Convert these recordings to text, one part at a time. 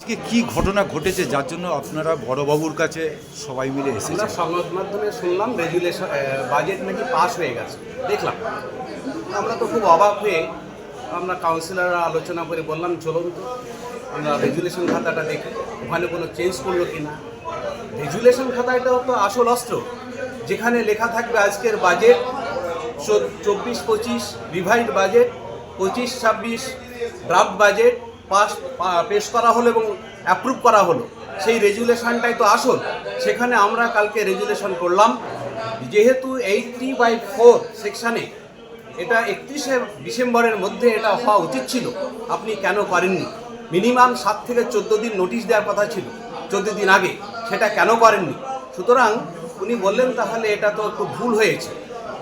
আজকে কি ঘটনা ঘটেছে যার জন্য আপনারা বড়বাবুর কাছে সবাই মিলে আমরা সংবাদ মাধ্যমে শুনলাম রেজুলেশন বাজেট নাকি পাস হয়ে গেছে। দেখলাম। আমরা তো খুব অবাক হয়ে আমরা কাউন্সিলররা আলোচনা করে বললাম, চলুন তো, আমরা রেজুলেশন খাতাটা দেখি, ওখানে কোনো চেঞ্জ করল কি না রেজুলেশন খাতাটা তো আসল অস্ত্র। যেখানে লেখা থাকবে আজকের বাজেট চব্বিশ পঁচিশ রিভাইড বাজেট পঁচিশ ছাব্বিশ ড্রাফট বাজেট পাস পেশ করা হলো এবং অ্যাপ্রুভ করা হলো। সেই রেজুলেশনটাই তো আসল। সেখানে আমরা কালকে রেজুলেশন করলাম। যেহেতু এইটটি বাই ফোর সেকশানে এটা একত্রিশে ডিসেম্বরের মধ্যে এটা হওয়া উচিত ছিল। আপনি কেন করেননি? মিনিমাম সাত থেকে চোদ্দ দিন নোটিশ দেওয়ার কথা ছিল। চোদ্দ দিন আগে। সেটা কেন করেননি? সুতরাং উনি বললেন, তাহলে এটা তো একটু ভুল হয়েছে।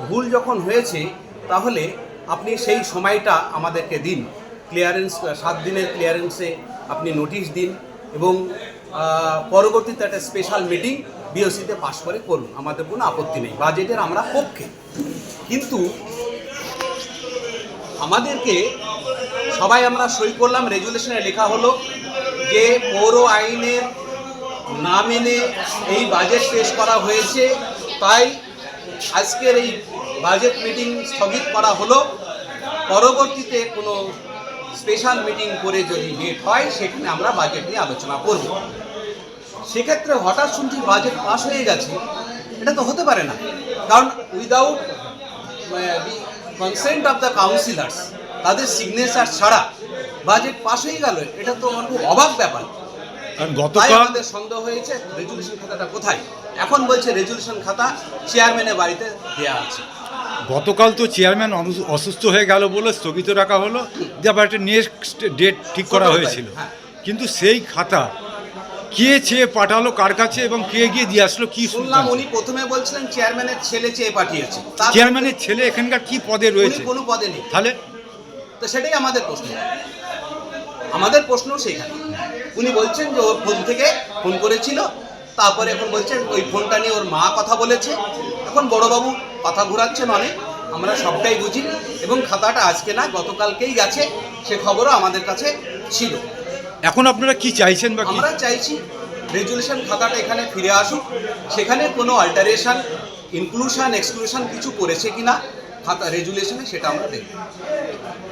ভুল যখন হয়েছে, তাহলে আপনি সেই সময়টা আমাদেরকে দিন। ক্লিয়ারেন্স সাত দিনের ক্লিয়ারেন্সে আপনি নোটিশ দিন এবং পরবর্তীতে একটা স্পেশাল মিটিং বিওসিতে পাশ করে করুন। আমাদের কোনো আপত্তি নেই। বাজেটের আমরা পক্ষে। কিন্তু আমাদেরকে সবাই আমরা সই করলাম। রেজুলেশনে লেখা হলো যে পৌর আইনের না মেনে এই বাজেট পেশ করা হয়েছে। তাই আজকের এই বাজেট মিটিং স্থগিত করা হলো। পরবর্তীতে কোনো স্পেশাল মিটিং করে যদি ডেট হয় সেখানে আমরা বাজেট নিয়ে আলোচনা করব। সেক্ষেত্রে হঠাৎ শুনছি বাজেট পাস হয়ে গেছে। এটা তো হতে পারে না। কারণ without consent of the councillors তাদের সিগনেচার ছাড়া বাজেট পাস হয়ে গেল এটা তো আমার খুব অবাক ব্যাপার। গতকাল আমাদের সন্দেহ হয়েছে রেজুলেশন খাতাটা কোথায়? এখন বলছে রেজুলেশন খাতা চেয়ারম্যানের বাড়িতে দেওয়া আছে। গতকাল তো চেয়ারম্যান অসুস্থ হয়ে গেল বলে স্থগিত রাখা হলো যে আবার একটা নেক্সট ডেট ঠিক করা হয়েছিল। হ্যাঁ। কিন্তু সেই খাতা কে চেয়ে পাঠালো কার কাছে এবং কে গিয়ে দিয়ে আসলো কি শুনলাম শুনলাম উনি প্রথমে বলছিলেন চেয়ারম্যানের ছেলে চেয়ে পাঠিয়েছে। চেয়ারম্যানের ছেলে এখানকার কি পদে রয়েছে? কোনো পদে নেই। তাহলে? তো সেটাই আমাদের প্রশ্ন। আমাদের প্রশ্ন সেইখানে। উনি বলছেন যে ওর ফোন থেকে ফোন করেছিল তারপরে এখন বলছেন ওই ফোনটা নিয়ে ওর মা কথা বলেছে। এখন বড়বাবু কথা ঘোরাচ্ছেন অনেক আমরা সবটাই বুঝি। এবং খাতাটা আজকে না গতকালকেই গেছে সে খবরও আমাদের কাছে ছিল। এখন আপনারা কি চাইছেন বা আমরা চাইছি রেজুলেশন খাতাটা এখানে ফিরে আসুক। সেখানে কোনো অল্টারেশন ইনক্লুশন এক্সক্লুশন কিছু করেছে কিনা খাতা রেজুলেশনে সেটা আমরা দেখব।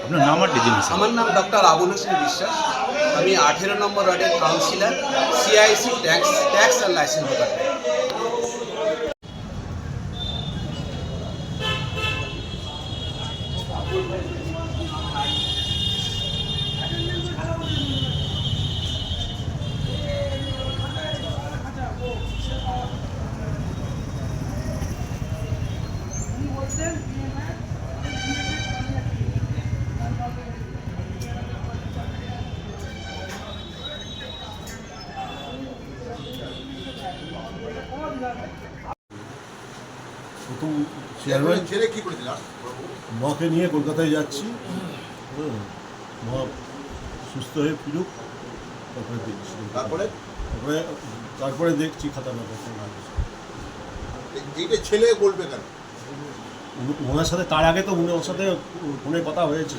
আপনার নাম আর ডেজিনেশন আমার নাম ডক্টর আবুল হোসেন বিশ্বাস। আমি আঠেরো নম্বর ওয়ার্ডের councillor CIC tax tax and licence কি মাকে নিয়ে কলকাতায় যাচ্ছি। মা সুস্থ হয়ে ফিরুক তারপরে দেখছি। তারপরে? তারপরে তারপরে দেখছি খাতা না এইটা ছেলে বলবে কেন? ওনার সাথে তার আগে তো উনি ওর সাথে ফোনে কথা হয়েছে।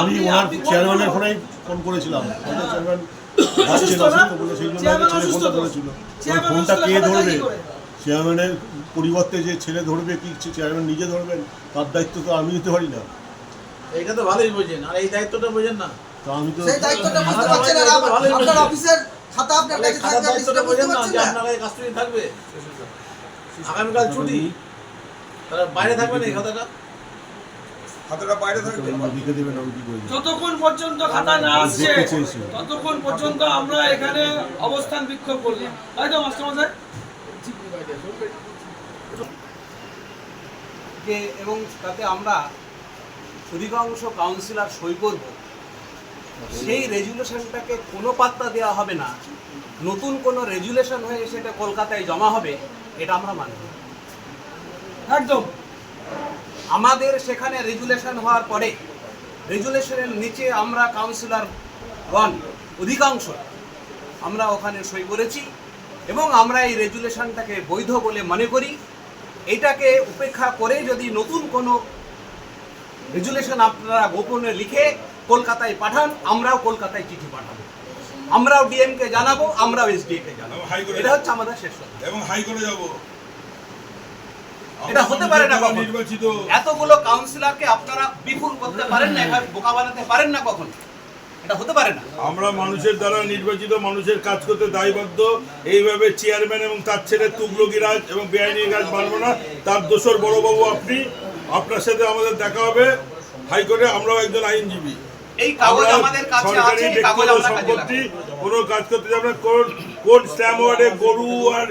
আমি ওনার চেয়ারম্যানের ফোনেই ফোন করেছিলাম। চেয়ারম্যান আসছে না? সেই জন্য ছেলে ফোনটা ধরেছিল ফোনটা কে ধরবে? চেয়ারম্যানের পরিবর্তে যে ছেলে ধরবে কি চেয়ারম্যান নিজে ধরবেন? তার দায়িত্ব তো আমি নিতে পারি না। এইটা তো ভালোই বোঝেন আর এই দায়িত্বটা বোঝেন না। তা আমি তো সেই দায়িত্বটা বুঝতে পারছেন না আপনার অফিসের খাতা আপনার কাছে থাকবে আপনি সেটা বুঝতে পারছেন না। আপনার কাছে থাকবে। আগামীকাল ছুটি। তাহলে বাইরে থাকবে না এই খাতাটা খাতাটা? বাইরে থাকবে। লিখে দেবেন আমি কি করি যতক্ষণ পর্যন্ত খাতা না আসছে ততক্ষণ পর্যন্ত আমরা এখানে অবস্থান বিক্ষোভ করলাম। তাই তো মাস্টারমশাই? যে, এবং তাতে আমরা অধিকাংশ কাউন্সিলর সই করব। সেই রেজুলেশনটাকে কোনো পাত্তা দেওয়া হবে না। নতুন কোনো রেজুলেশন হয়ে সেটা কলকাতায় জমা হবে, এটা আমরা মানব একদম। আমাদের সেখানে রেজুলেশন হওয়ার পরে রেজুলেশনের নিচে আমরা কাউন্সিলর গণ অধিকাংশ, আমরা ওখানে সই করেছি। এবং আমরা এই রেজুলেশনটাকে বৈধ বলে মনে করি। এটাকে উপেক্ষা করে যদি নতুন কোনো রেজুলেশন আপনারা গোপনে লিখে কলকাতায় পাঠান আমরাও কলকাতায় চিঠি পাঠাবো। আমরাও ডিএমকে জানাব আমরাও এসডিএকে জানাব। এবং এটা হচ্ছে আমাদের শেষ কথা। এবং হাইকোর্টে যাব। এটা হতে পারে না কখনো। এতগুলো কাউন্সিলরকে আপনারা বিপুল করতে পারেন না বোকা বানাতে পারেন না কখন। এটা হতে পারে না। আমরা মানুষের দ্বারা নির্বাচিত মানুষের কাজ করতে দায়বদ্ধ। এইভাবে চেয়ারম্যান এবং তার ছেলে তুগলকি রাজ এবং বেআইনি কাজ মানব না। তার দোষর বড়বাবু আপনি। আপনার সাথে আমাদের দেখা হবে। হাইকোর্টে আমরাও একজন আইনজীবী। এই কাগজ আমাদের কাছে আছে এই কাগজ আমরা সম্পত্তি কোনো কাজ করতে যাবে না। কোন কোন স্ট্যাম্প ওয়ার্ডে গরু আর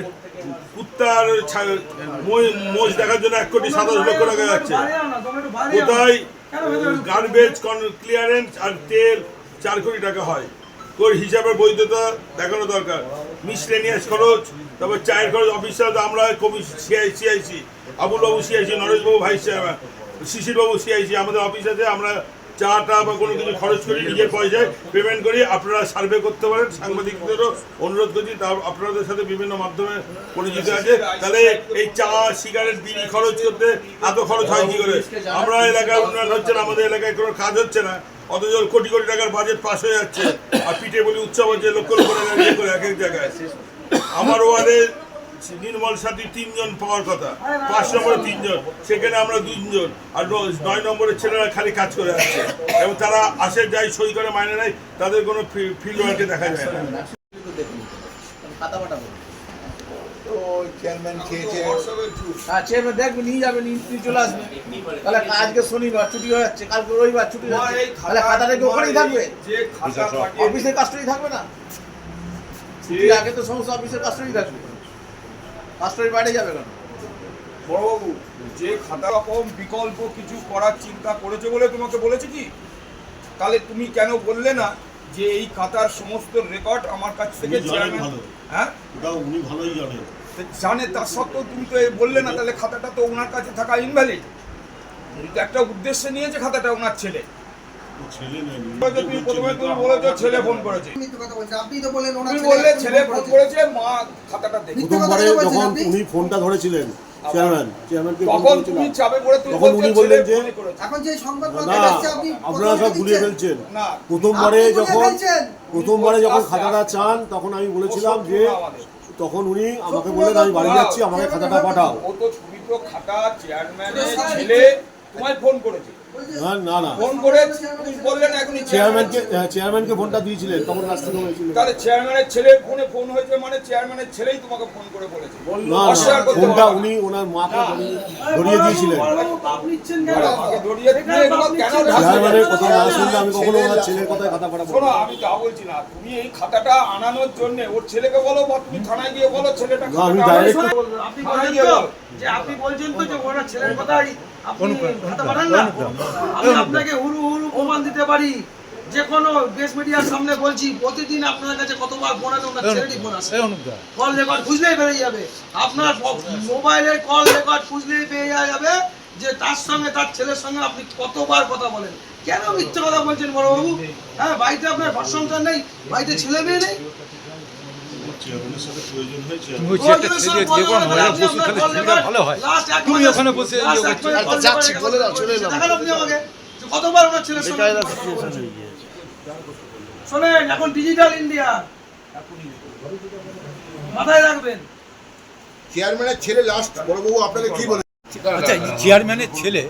কুত্তা আর ছা- মোষ দেখার জন্য এক কোটি সাতাশ লক্ষ টাকা যাচ্ছে। কোথায়? গার্বেজ ক্লিয়ারেন্স আর তেল চার কোটি টাকা হয়। কোর হিসাবে বৈধতা দেখানো দরকার। মিসলেনিয়াস খরচ, তারপর চায়ের খরচ অফিসার আমরা কবি CI, CIC Abul babu CIC, Nareshbabu vice chairman Shishir babu CIC, আমাদের অফিস আছে, আমরা চাটা বা কোনো কিছু খরচ করি, নিজের পয়সায় পেমেন্ট করি, আপনারা সার্ভে করতে পারেন, সাংবাদিকদেরও অনুরোধ করছি তা আপনাদের সাথে বিভিন্ন মাধ্যমে পরিচিত আছে। তাহলে এই চা, সিগারেট, বিড়ি খরচ করতে এত খরচ হয় কি করে? আমরা এলাকায় উন্নয়ন হচ্ছে না, আমাদের এলাকায় কোনো কাজ হচ্ছে না। অথচ কোটি কোটি টাকার বাজেট পাস হয়ে যাচ্ছে। আর পিঠে বলি হচ্ছে লক্ষ লক্ষ টাকা করে এক এক জায়গায় আমার ওয়ার্ডে নির্মল সাথী তিনজন পাওয়ার কথা। পাঁচ নম্বরে তিনজন, সেখানে আমরা দুইজন। আর নয় নম্বরের ছেলেরা খালি কাজ করে আসছে। এবং তারা আসে যায় সই করে, মাইনে নেয়, তাদের কোনো ফিল্ড ওয়ার্কে দেখা যায় না। চেয়ারম্যান খেয়েছে। হ্যাঁ চেয়ারম্যান দেখবে নিয়ে যাবে নিয়ে নিয়ে চলে আসবে। তাহলে আজকে শনিবার ছুটি হয়ে যাচ্ছে কালকে রবিবার ছুটি হয়ে যাচ্ছে। তাহলে খাতাটা কি ওখানেই থাকবে? অফিসের কাস্টডি থাকবে না? আগে তো সমস্ত অফিসের কাস্টডি থাকবে। কাস্টডি বাইরে যাবে কেন? বড়বাবু যে খাতা রকম বিকল্প কিছু করার চিন্তা করেছে বলে তোমাকে বলেছে কি? তাহলে তুমি কেন বললে না যে এই খাতার সমস্ত রেকর্ড আমার কাছ থেকে। হ্যাঁ? ওটা উনি ভালোই জানেন। জানে তার সত্ত্বেও তুমি তো বললে না তাহলে খাতাটা তো ওনার কাছে থাকা ইনভ্যালিড একটা উদ্দেশ্যে নিয়েছে খাতাটা ওনার ছেলে। ফোন করেছে। তো ফোন করেছে। মা খাতাটা যখন উনি ফোনটা ধরেছিলেন চেয়ারম্যান চেয়ারম্যানকে তখন তুমি চাপে পড়ে তখন উনি বললেন যে এখন যে সংবাদ না আপনি আপনারা সব ফেলছেন। প্রথমবারে যখন প্রথমবারে যখন খাতাটা চান তখন আমি বলেছিলাম যে তখন উনি আমাকে বললেন আমি বাড়ি যাচ্ছি আমাকে খাতাটা পাঠাও। ও তো ছবি তো খাতা চেয়ারম্যানের ছেলে তোমায় ফোন করেছে। না না না। ফোন করে তুমি এখনই চেয়ারম্যানকে চেয়ারম্যানকে ফোনটা দিয়েছিলেন তখন কাছ হয়েছিল। তাহলে চেয়ারম্যানের ছেলের ফোনে ফোন হয়েছে মানে চেয়ারম্যানের ছেলেই তোমাকে ফোন করে বলেছে। না না ফোনটা উনি ওনার মাকে ধরিয়ে- ধরিয়ে দিয়েছিলেন। বড়বাবু, বাপ নিচ্ছেন কেন? আরে আমাকে ধরিয়ে তুমি এগুলো কেন ঢাকছো? চেয়ারম্যানের কথা না শুনলে আমি কখনো ওনার ছেলের কথায় খাতা পাঠাবো শোনো আমি তা বলছি না তুমি এই খাতাটা আনানোর জন্য ওর ছেলেকে বলো বা তুমি থানায় গিয়ে বলো ছেলেটা আমি খাতাটা direct- আনানোর শোনো, আপনি বলছেন তো যে আপনি বলছেন তো যে ওনার ছেলের কথাই আপনি খাতা পাঠান না? আমি আপনাকে হুরু হুরু প্রমাণ দিতে পারি। যে কোনো দেশ মিডিয়ার সামনে বলছি প্রতিদিন আপনার কাছে কতবার ফোন আছে ওনার ছেলেরই ফোন আছে কল রেকর্ড খুঁজলেই বেরিয়ে যাবে। আপনার মোবাইলের কল রেকর্ড খুঁজলেই পেয়ে যাবে যে তার সঙ্গে তার ছেলের সঙ্গে আপনি কতবার কথা বলেন। কেন মিথ্যে কথা বলছেন বড়বাবু? হ্যাঁ বাড়িতে আপনার ঘর সংসার নেই বাড়িতে ছেলে মেয়ে নেই। চেয়ারম্যানের সাথে প্রয়োজন ছেলে যে কোনো মহিলা বসে তাহলে সুবিধা ভালো হয়। তুমি ওখানে বসে যাচ্ছি, বলে দাও, চলে এলাম। দেখান আপনি আমাকে। যে কতবার ওনার ছেলের শোনেন এখন ডিজিটাল ইন্ডিয়া মাথায় রাখবেন। চেয়ারম্যানের ছেলে লাস্ট বড়বাবু আপনাকে কি বলে? আচ্ছা চেয়ারম্যানের ছেলে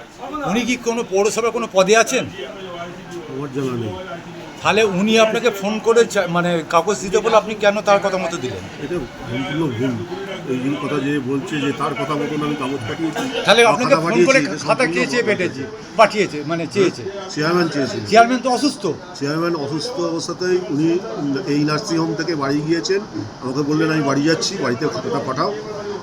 উনি কি কোনো পৌরসভার কোনো পদে আছেন? আমার জানা নেই। তাহলে উনি আপনাকে ফোন করে চা- মানে কাগজ দিতে বলে আপনি কেন তার কথা মতো দিলেন? এটা সম্পূর্ণ ভুল। এই যে কথা যে বলছে যে তার কথা মতন আমি কাগজ পাঠিয়েছি তাহলে বা আপনাকে খাতা ফোন করে পাঠিয়েছি, এটা খাতা কে চেয়ে ভুল। পেটেছে পাঠিয়েছে মানে চেয়েছে। চেয়ারম্যান চেয়েছে। চেয়ারম্যান তো অসুস্থ। চেয়ারম্যান অসুস্থ অবস্থাতেই উনি এই নার্সিংহোম থেকে বাড়ি গিয়েছেন। আমাকে বললেন আমি বাড়ি যাচ্ছি বাড়িতে খাতাটা পাঠাও।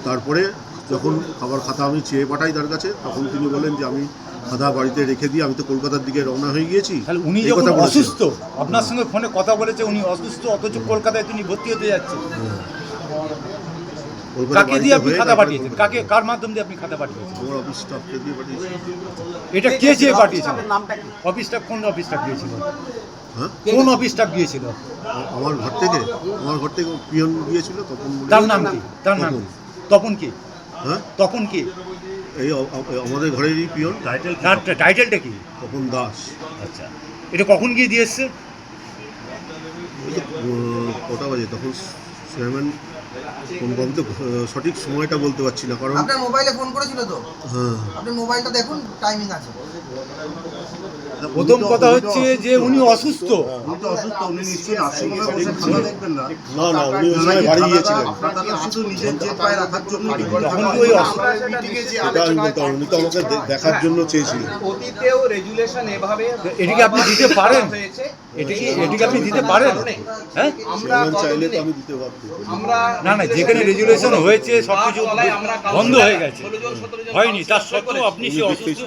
তারপরে যখন খাবার খাতা আমি চেয়ে পাঠাই তার কাছে তখন তিনি বলেন যে আমি খাতা বাড়িতে রেখে দিয়ে আমি তো কলকাতার দিকে রওনা হয়ে গিয়েছি। তাহলে উনি যখন কথা অসুস্থ আপনার সঙ্গে ফোনে কথা বলেছে উনি অসুস্থ অথচ কলকাতায় তিনি ভর্তি হতে কাকে দিয়ে আপনি খাতা পাঠিয়েছেন? কাকে কার মাধ্যম দিয়ে আপনি খাতা পাঠিয়েছেন? অফিস স্টাফকে দিয়ে পাঠিয়েছি। এটা কে চেয়ে পাঠিয়েছেন অফিসটা কোন গিয়েছিল হ্যাঁ? কোন গিয়েছিল আমার ঘর থেকে আমার ঘর থেকে পিয়ন গিয়েছিল তখন তার নাম কি? তার নাম তপন কি? হ্যাঁ? তখন কি? এই আমাদের ঘরেরই পিয়ন। টাইটেল টাইটেলটা কি? তপন দাস। আচ্ছা। এটা কখন গিয়ে দিয়ে এসছে? কটা বাজে? তখন চেয়ারম্যান ফোন আমি তো সঠিক সময়টা বলতে পারছি না কারণ আপনার মোবাইলে ফোন করেছিল তো? হ্যাঁ। আপনি মোবাইলটা দেখুন টাইমিং আছে। প্রথম কথা হচ্ছে যে উনি অসুস্থ। উনি অসুস্থ উনি নিশ্চয়ই নার্সিংহোমে বসে খাতা দেখবেন না। না না উনি ওই বাড়ি গিয়েছিলেন। শুধু নিজের যে পায়ে রাখার জন্য তখন কি ওই সেটা আমি বলতে উনি তো আমাকে দেখার জন্য চেয়েছিলেন। অতীতেও রেজুলেশন এভাবে এটিকে আপনি দিতে পারেন। এটিকে এটিকে আপনি দিতে পারেন। হ্যাঁ? আমরা চাইলে তো আমি দিতে পারব আমরা না না যেখানে রেজুলেশন হয়েছে সবকিছু তলায় আমরা বন্ধ হয়ে গেছে। 16 জন, 17 জন হয়নি তার সত্ত্বেও আপনি অসুস্থ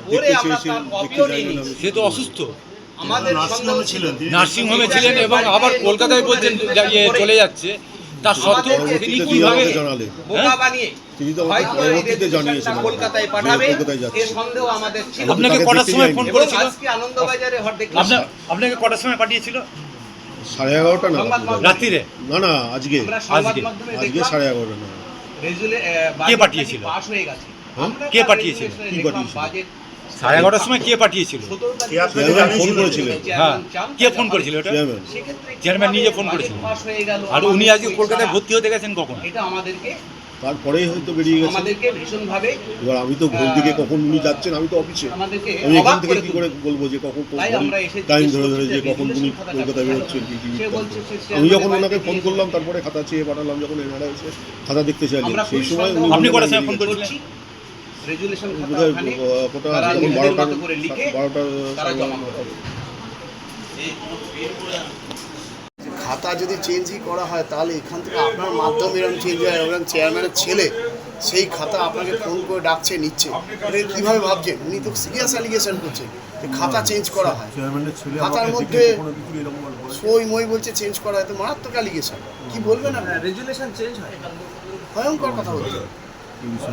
সে তো অসুস্থ আমাদের নার্সিং হোমে ছিলেন এবং আবার কলকাতায় বলছেন ইয়ে চলে যাচ্ছে। তার সত্ত্বেও তিনি কীভাবে বোকা বানিয়ে তিনি তো আমাকে হয়তো এই পরবর্তীতে রেজুলেশনটা জানিয়েছিলেন। কলকাতায় যে পাঠাবে কলকাতায় এ যাচ্ছে। সন্দেহ আমাদের ছিল। আপনাকে কটার সময় ফোন করেছিল? আপনাকে কটার সময় পাঠিয়েছিল? সাড়ে এগারোটা না রাত্রিরে? না না আজকে। আজকে- আজকে সাড়ে এগারোটা না কে পাঠিয়েছিল? পাস হয়ে? হ্যাঁ? কে পাঠিয়েছিল? কি পাঠিয়েছিল? সাড়ে এগারোটার সময় কে পাঠিয়েছিল? 17 চেয়ারম্যান ফোন করেছিলেন হ্যাঁ। কে ফোন করেছিল এটা? চেয়ারম্যান নিজে ফোন গেল আর উনি আজকে কলকাতায় ভর্তি হতে গেছেন কখন? এটা আমাদেরকে তারপরেই হয়তো বেরিয়ে গেছে। আমাদেরকে ভীষণ এবার আমি তো ঘুম দিকে কখন উনি যাচ্ছেন আমি তো অফিসে। আমাদেরকে আমি এখান থেকে কি করে বলব যে কখন তাই আমরা এসে টাইম ধরে ধরে যে কখন উনি কলকাতায় বেরোচ্ছেন কি আমি যখন ওনাকে ফোন করলাম তারপরে খাতা চেয়ে পাঠালাম যখন এনারা এসে খাতা দেখতে চাইলেন সেই সময় উনি আপনি কটার সময় ফোন। করেছিলেন? রেজুলেশন খাতা করে লিখে তারা জমা করে যদি চেঞ্জই করা হয় তাহলে এখান থেকে আপনার মাধ্যমে এরকম চেঞ্জ হয়। এরকম চেয়ারম্যানের ছেলে সেই খাতা আপনাকে ফোন করে ডাকছে নিচ্ছে। কীভাবে ভাবছেন? উনি তো সিরিয়াস অ্যালিগেশন করছে যে খাতা চেঞ্জ করা হয়। খাতার মধ্যে সই মই বলছে চেঞ্জ করা হয় তো মারাত্মক অ্যালিগেশন কি বলবেন আপনি? রেজুলেশন চেঞ্জ হয়। ভয়ঙ্কর কথা বলছে কিছু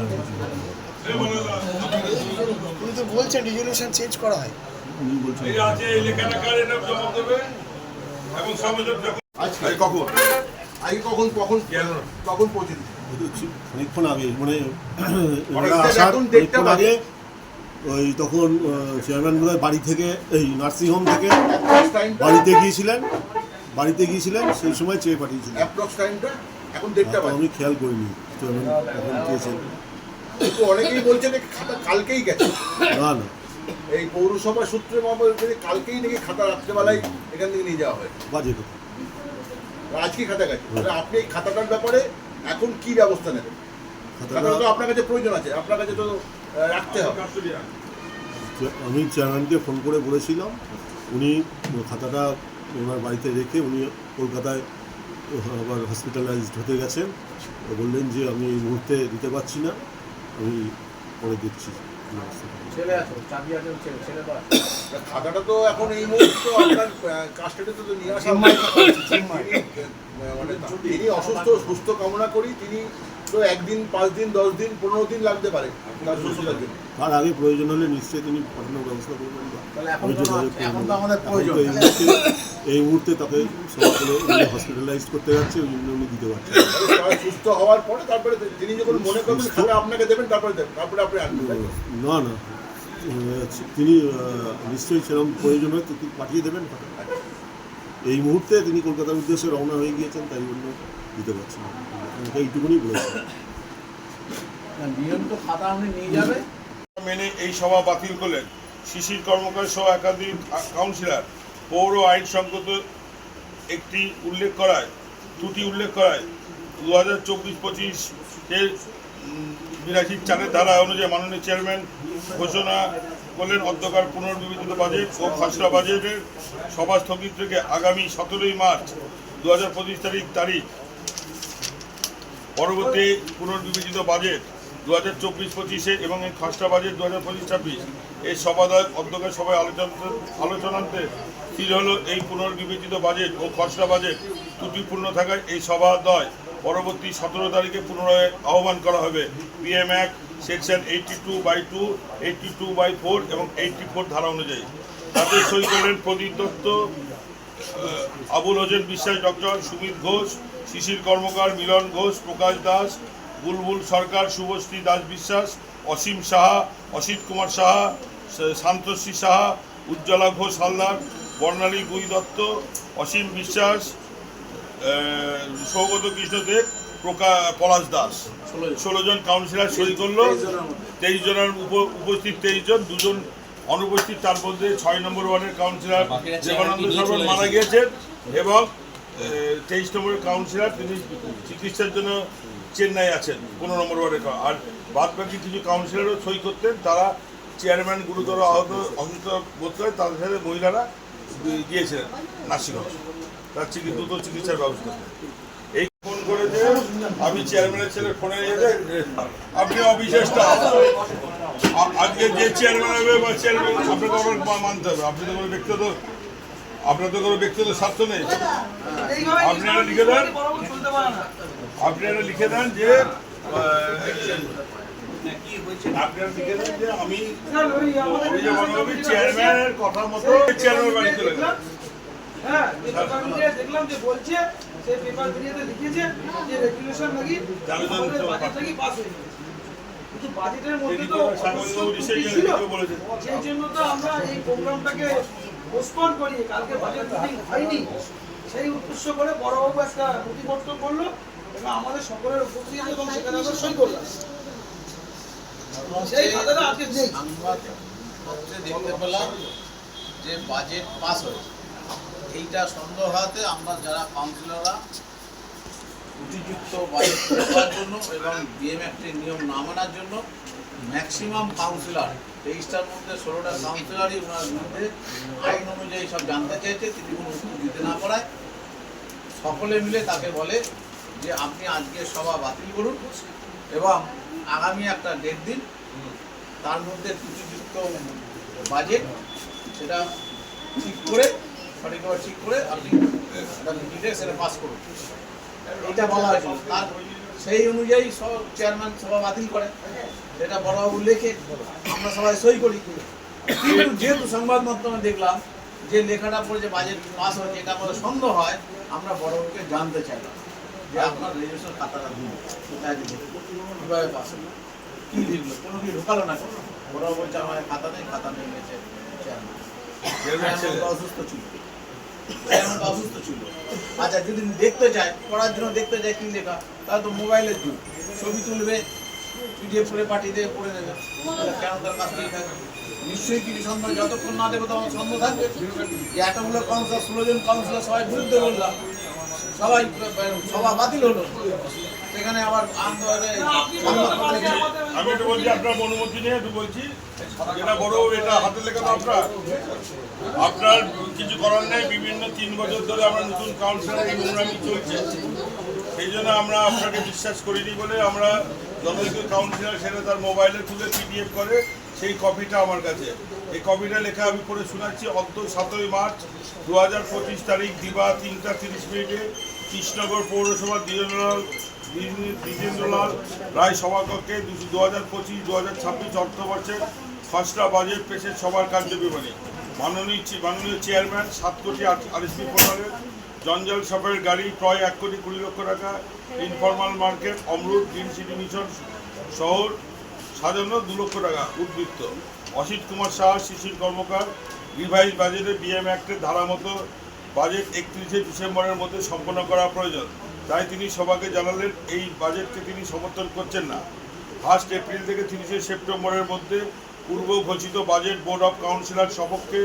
উনি তো বলছেন চেঞ্জ করা হয়। উনি বলছেন আজকে কখন? কখন কখন কখন অনেকক্ষণ আগে মানে আসার অনেকক্ষণ আগে ওই তখন চেয়ারম্যান বোধহয় বাড়ি থেকে এই নার্সিংহোম থেকে বাড়িতে গিয়েছিলেন। বাড়িতে গিয়েছিলেন সেই সময় চেয়ে পাঠিয়েছিলেন। অ্যাপ্রক্স টাইমটা এখন দেড়টা তো বাজে আমি খেয়াল করিনি চেয়ারম্যান তখন চেয়েছেন কিন্তু অনেকেই বলছে যে খাতা কালকেই গেছে। না না। এই পৌরসভা সূত্রে মা বলছে কালকেই নাকি খাতা রাত্রেবেলায় এখান থেকে নিয়ে যাওয়া হয়। বাজে কথা আজকে খাতা গেছে। আপনি এই খাতাটার ব্যাপারে এখন কি ব্যবস্থা নেবেন? খাতাটা তো আপনার কাছে প্রয়োজন আছে। আপনার কাছে তো রাখতে হবে। আমি চেয়ারম্যানকে ফোন করে বলেছিলাম। উনি খাতাটা ওনার বাড়িতে রেখে উনি কলকাতায় আবার হসপিটালাইজড হতে গেছেন। তো বললেন যে আমি এই মুহূর্তে দিতে পারছি না। আমি করে দিচ্ছি। খাতাটা তো এখন এই মুহূর্তে আপনার কাস্টডিতে তো নিয়ে আসা। মানে তিনি অসুস্থ সুস্থ কামনা করি তিনি তো একদিন পাঁচ দিন দশ দিন পনেরো দিন লাগতে পারে তার সুস্থতার জন্য। তার আগে প্রয়োজন হলে নিশ্চয়ই তিনি পাঠানোর ব্যবস্থা করবেন তাহলে এই মুহূর্তে তাকে হসপিটালাইজ করতে যাচ্ছে ওই জন্য উনি দিতে পারছেন। তাহলে সুস্থ হওয়ার পরে তারপরে তিনি যখন মনে করবেন খাতা আপনাকে দেবেন তারপরে দেবেন তারপরে আপনি আনবেন না না। তিনি নিশ্চয়ই সেরকম প্রয়োজন হয় তিনি পাঠিয়ে দেবেন এই মুহূর্তে তিনি কলকাতার উদ্দেশ্যে রওনা হয়ে গিয়েছেন তাই জন্য দিতে পারছেন এইটুকুনি যাবে। মেনে এই সভা বাতিল করলেন শিশির কর্মকার সহ একাধিক কাউন্সিলর। পৌর আইন সংগত একটি উল্লেখ করায় ত্রুটি উল্লেখ করায় দু হাজার চব্বিশ পঁচিশ এর বিরাশি চারের ধারা অনুযায়ী মাননীয় চেয়ারম্যান ঘোষণা করলেন অধ্যকার পুনর্বিবেচিত বাজেট ও খসড়া বাজেটের সভা স্থগিত রেখে আগামী সতেরোই মার্চ দু হাজার পঁচিশ তারিখ তারিখ পরবর্তী পুনর্বিবেচিত বাজেট দু হাজার চব্বিশ পঁচিশে এবং এই খসড়া বাজেট দু হাজার পঁচিশ ছাব্বিশ। এই সভাদয় অধ্যক্ষের সভায় আলোচনা আলোচনান্তে স্থির হলো এই পুনর্বিবেচিত বাজেট ও খসড়া বাজেট ত্রুটিপূর্ণ থাকায় এই সভাদয় পরবর্তী সতেরো তারিখে পুনরায় আহ্বান করা হবে। পিএম এক, section eighty two by two eighty two by four এবং এইটটি ফোর ধারা অনুযায়ী। তাতে সই করেন প্রদীপ দত্ত আবুল হোসেন বিশ্বাস ডক্টর সুমিত ঘোষ শিশির কর্মকার মিলন ঘোষ প্রকাশ দাস বুলবুল সরকার শুভশ্রী দাস বিশ্বাস অসীম সাহা অসিত কুমার সাহা শান্তশ্রী সাহা উজ্জ্বলা ঘোষ হালদার বর্ণালী গুই দত্ত অসীম বিশ্বাস সৌগত কৃষ্ণ দেব প্রকা পলাশ দাস। ষোলো জন। কাউন্সিলর সই করল। তেইশ জনের উপ- উপস্থিত তেইশ জন দুজন অনুপস্থিত তার মধ্যে ছয় নম্বর ওয়ার্ডের কাউন্সিলর দেবানন্দ সরকার মারা গিয়েছেন এবং তেইশ নম্বরের কাউন্সিলর তিনি চিকিৎসার জন্য চেন্নাই আছেন পনেরো নম্বর ওয়ার্ডের আর বাদ বাকি কিছু কাউন্সিলরও সই করতেন তারা চেয়ারম্যান গুরুতর আহত অসুস্থ বোধ করে তাদের সাথে মহিলারা গিয়েছিলেন নার্সিংহোমে তার চিকি দ্রুত চিকিৎসার ব্যবস্থা আমি চেয়ারম্যানের ছেলে ফোনে আপনি অফিসের আজকে যে চেয়ারম্যান হবে বা চেয়ারম্যান আপনাকে আবার মানতে হবে। আপনি তো কোনো ব্যক্তিগত আপনার তো কোনো ব্যক্তিগত স্বার্থ নেই। আপনি একটা লিখে দেন। আপনি একটা লিখে দেন যে আহ, আপনি একটা লিখে দেন যে আমি চেয়ারম্যানের কথা মতো চেয়ারম্যান বাড়ি চলে গেল। হ্যাঁ দেখলাম যে বলছে সেই পেপার মিডিয়াতে লিখেছে যে রেগুলেশন নাকি জানো, জানো, আমাদের বাজেট নাকি পাস কিন্তু বাজেটের মধ্যে তো সাংবাদিকবাবু অবশ্যই নিশ্চয়ই ত্রুটি জেনে ছিল। সেই জন্য তো আমরা এই প্রোগ্রামটাকে পোস্টপন করি। কালকে বাজেট মিটিং হয়নি। সেই উদ্দেশ্য করে বড়বাবু একটা নথিপত্র করল এবং আমাদের সকলের উপস্থিত এবং সেখানে আমরা সই করলাম। সেই খাতাটা আজকে নেই সংবাদপত্রে দেখতে পেলাম যে বাজেট পাস হয়েছে। এইটা সন্দেহ হওয়াতে আমরা যারা কাউন্সিলররা ত্রুটিযুক্ত বাজেট দেওয়ার জন্য এবং বিএম অ্যাক্টের নিয়ম না মানার জন্য ম্যাক্সিমাম কাউন্সিলর তেইশটার মধ্যে ষোলোটা কাউন্সিলরই ওনার বিরুদ্ধে আইন অনুযায়ী সব জানতে চেয়েছে তিনি কোনো উত্তর দিতে না পারায়। সকলে মিলে তাকে বলে যে, আপনি আজকে সভা বাতিল করুন এবং আগামী একটা ডেট দিন। তার মধ্যে ত্রুটিযুক্ত বাজেট সেটা ঠিক করে সঠিকভাবে ঠিক করে আপনি মিটিংয়ে সেটা পাস করুন। এটা বলা হয়েছিল। তার সেই অনুযায়ী সব চেয়ারম্যান সভা বাতিল করে সেটা বড়বাবু লেখে আমরা সবাই সই করি। কিন্তু যেহেতু সংবাদ মাধ্যমে দেখলাম যে লেখাটা পড়ে যে বাজেট পাস হয়েছে এটা আমাদের সন্দেহ হয় আমরা বড়বাবুকে জানতে চাইলাম যে আপনার রেজিস্ট্রেশন খাতাটা দিন। কোথায় কীভাবে পাস হলো কি লিখলো? কোনো কি ঢোকালো না ওরা বলছে আমার খাতা নেই খাতা নিয়ে গেছে চেয়ারম্যান চেয়ারম্যান অসুস্থ ছিল। চেয়ারম্যান অসুস্থ ছিল। আচ্ছা যদি দেখতে চায়, পড়ার জন্য দেখতে চায় কি লেখা, তাহলে তো মোবাইলের যুগ। ছবি তুলবে, পিডিএফ করে পাঠিয়ে দিয়ে পড়ে তাহলে কেন তার কাছ থেকে? নিশ্চয়ই কিছু সন্দেহ যতক্ষণ না দেবো তখন সন্দেহ থাকবে। যে এতগুলো কাউন্সিলর ষোলো জন কাউন্সিলর সবাই বিরুদ্ধে বললাম সবাই, সভা বাতিল হলো। সেখানে আবার আন্দোলনে আমি একটু বলছি, আপনার অনুমতি নিয়ে একটু বলছি। যেটা বড়, এটা হাতের লেখা তো আপনার। আপনার কিছু করার নেই, বিভিন্ন তিন বছর ধরে আমরা নতুন কাউন্সিলর এই চলছে। সেই জন্য আমরা আপনাকে বিশ্বাস করিনি বলে আমরা যতগুলো কাউন্সিলর সেটা তার মোবাইলে তুলে পিডিএফ করে সেই কপিটা আমার কাছে। এই কপিটা লেখা আমি পড়ে শোনাচ্ছি অন্ত সতেরোই মার্চ দু হাজার পঁচিশ তারিখ, দিবা তিনটা তিরিশ মিনিটে কৃষ্ণনগর পৌরসভা দ্বিজেন্দ্রলাল দ্বিজেন্দ্রলাল রায় সভাকক্ষে দু হাজার পঁচিশ দু হাজার ছাব্বিশ অর্থবর্ষের খসড়া বাজেট পেশের সবার কার্যবিবরণী মাননীয় মাননীয় চেয়ারম্যান সাত কোটি আরএসপি প্রধানের জঞ্জাল সাফের গাড়ি ক্রয় এক কোটি কুড়ি লক্ষ টাকা। Informal market AMRUT green city mission শহর সাজানো দু লক্ষ টাকা, উদ্বৃত্ত। অসিত কুমার সাহা, শিশির কর্মকার। রিভাইজ বাজেটে বিএম অ্যাক্টের ধারা মতো বাজেট একত্রিশে ডিসেম্বরের মধ্যে সম্পন্ন করা প্রয়োজন। তাই তিনি সভাকে জানালেন, এই বাজেটকে তিনি সমর্থন করছেন না। ফার্স্ট এপ্রিল থেকে তিরিশে সেপ্টেম্বরের মধ্যে পূর্ব ঘোষিত বাজেট বোর্ড অব কাউন্সিলর সপক্ষে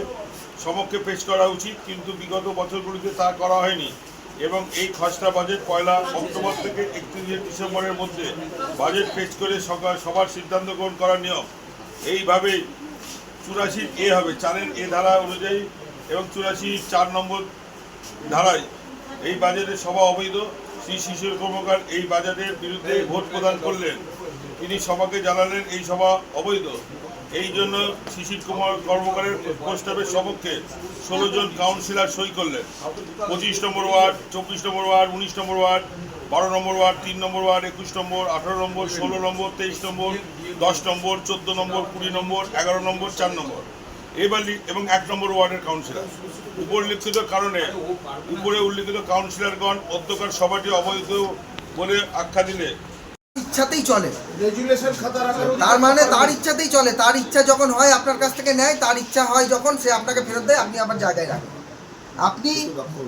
সমক্ষে পেশ করা উচিত, কিন্তু বিগত বছরগুলিতে তা করা হয়নি। এবং এই খসড়া বাজেট পয়লা অক্টোবর থেকে একত্রিশে ডিসেম্বরের মধ্যে বাজেট পেশ করে সবার সিদ্ধান্ত গ্রহণ করার নিয়ম। এইভাবে চুরাশি এ হবে, চারের এ ধারা অনুযায়ী এবং চুরাশি চার নম্বর ধারায় এই বাজেটে সভা অবৈধ। শ্রী শিশির কর্মকার এই বাজেটের বিরুদ্ধে ভোট প্রদান করলেন। তিনি সভাকে জানালেন, এই সভা অবৈধ। এই জন্য শিশির কুমার কর্মকারের প্রস্তাবের সপক্ষে ষোলো জন কাউন্সিলর সই করলেন। পঁচিশ নম্বর ওয়ার্ড, চব্বিশ নম্বর ওয়ার্ড, উনিশ নম্বর ওয়ার্ড, বারো নম্বর ওয়ার্ড, তিন নম্বর ওয়ার্ড, একুশ নম্বর, আঠারো নম্বর, ষোলো নম্বর, তেইশ নম্বর, দশ নম্বর, চোদ্দ নম্বর, কুড়ি নম্বর, এগারো নম্বর, চার নম্বর। এবার এবং এক নম্বর ওয়ার্ডের কাউন্সিলর উপরলিখিত কারণে উপরে উল্লিখিত কাউন্সিলরগণ অধ্যকার সভাটি অবৈধ বলে আখ্যা দিলে ইচ্ছাতেই চলে। তার মানে তার ইচ্ছাতেই চলে। তার ইচ্ছা যখন হয় আপনার কাছ থেকে নেয় তার ইচ্ছা হয় যখন সে আপনাকে ফেরত দেয় আপনি আবার জায়গায় রাখেন। আপনি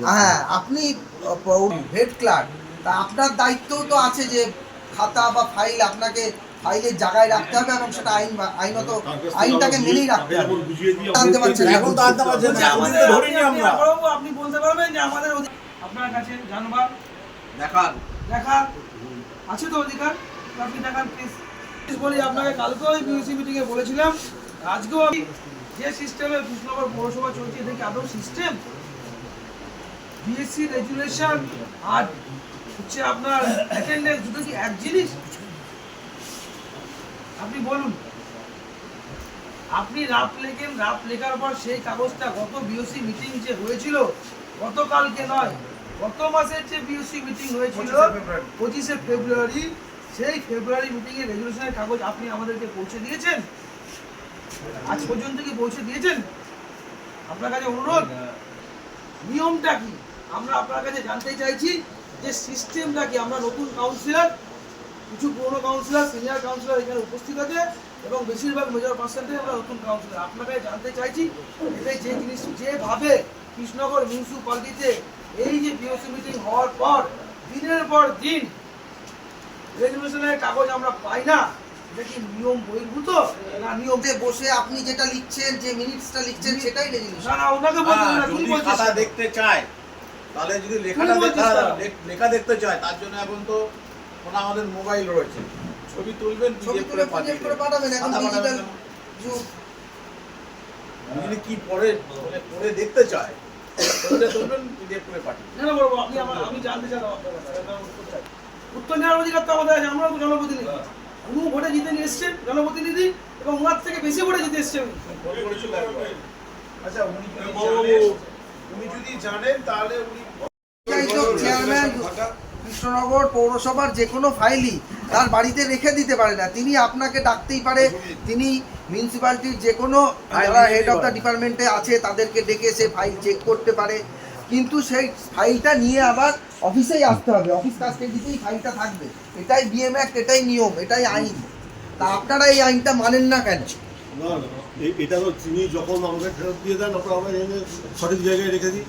হ্যাঁ আপনি হেড ক্লার্ক। তা আপনার দায়িত্বও তো আছে যে খাতা বা ফাইল আপনাকে ফাইলের জায়গায় রাখতে হবে এবং সেটা আইন আইনত আইনটাকে মেনেই রাখতে হবে। জানতে পারছেন? এখন তো আনতে পারছেন না। আমাদের আপনি- আমরা। আপনি বলতে পারবেন যে আমাদের আপনার কাছে জানবার দেখান। দেখার আছে তো অধিকার? আপনি দেখান প্লিজ বলি আপনাকে কালকেও ওই বিউসি মিটিংয়ে বলেছিলাম আজকেও আমি যে সিস্টেমে কৃষ্ণনগর পৌরসভা চলছে এটা কি আদৌ সিস্টেম বিএসসি রেজুলেশন আর হচ্ছে আপনার অ্যাটেন্ডেন্স দুটো কি এক জিনিস? আপনি বলুন। আপনি রাত লেখেন রাত লেখার পর সেই কাগজটা গত বিওসি মিটিং যে হয়েছিল গতকালকে নয় গত মাসের যে বিওসি মিটিং হয়েছিল পঁচিশে ফেব্রুয়ারি সেই ফেব্রুয়ারি মিটিং এর রেজুলেশনের কাগজ আপনি আমাদেরকে পৌঁছে দিয়েছেন? আজ পর্যন্ত কি পৌঁছে দিয়েছেন? আপনার কাছে অনুরোধ, নিয়মটা কি? আমরা আপনার কাছে জানতে চাইছি যে সিস্টেমটা কি? আমরা নতুন কাউন্সিলর কিছু পুরনো কাউন্সিলর সিনিয়র কাউন্সিলর এখানে উপস্থিত আছে এবং বেশিরভাগ মেজর পার্সেন্টেজ আমরা নতুন কাউন্সিলর আপনাকে জানতে চাইছি এটাই যে জিনিস যেভাবে কৃষ্ণনগর মিউনিসিপালিটিতে এই যে বিওসি মিটিং হওয়ার পর, দিনের পর দিন রেজুলেশনের কাগজ আমরা পাই না। কি নিয়ম বহির্ভূত? না নিয়ম বসে আপনি যেটা লিখছেন যে মিনিটসটা লিখছেন সেটাই রেজুলেশন। না না ওনাকে বলতে না তুমি খাতা দেখতে চায় তাহলে যদি লেখাটা দেখা লেখা দেখতে চায় তার জন্য এখন তো ওনা আমাদের মোবাইল রয়েছে। ছবি তুলবেন তুলে করে পাঠাবেন এখন ডিজিটাল? যুগ। আপনি কি পড়ে মানে পড়ে দেখতে চায় তুলবেন পিডিএফ করে পাঠিয়ে না না বলব আপনি আমি জানতে চাই আপনার কাছে উত্তর নেওয়ার অধিকার তো আমাদের আছে আমরা তো জনপ্রতিনিধি। উনি ভোটে জিতে নিয়ে এসছেন জনপ্রতিনিধি এবং ওনার থেকে বেশি ভোটে জিতে এসছেন আচ্ছা উনি যদি বাবু, জানেন উনি যদি জানেন তাহলে উনি চেয়ারম্যান কৃষ্ণনগর পৌরসভার যে কোনো ফাইলই তার বাড়িতে রেখে দিতে পারে না। তিনি আপনাকে ডাকতেই পারে। তিনি মিউনিসিপ্যালিটির যে কোনো যারা হেড অফ দ্য ডিপার্টমেন্টে আছে তাদেরকে ডেকে সে ফাইল চেক করতে পারে। কিন্তু সেই ফাইলটা নিয়ে আবার অফিসেই আসতে হবে। অফিস কাজকে দিতেই ফাইলটা থাকবে। এটাই বিএম অ্যাক্ট এটাই নিয়ম, এটাই আইন। তা আপনারা এই আইনটা মানেন না কেন? এটা তো তিনি যখন আমাকে ফেরত দিয়ে দেন আমরা আমরা এনে সঠিক জায়গায় রেখে দিই।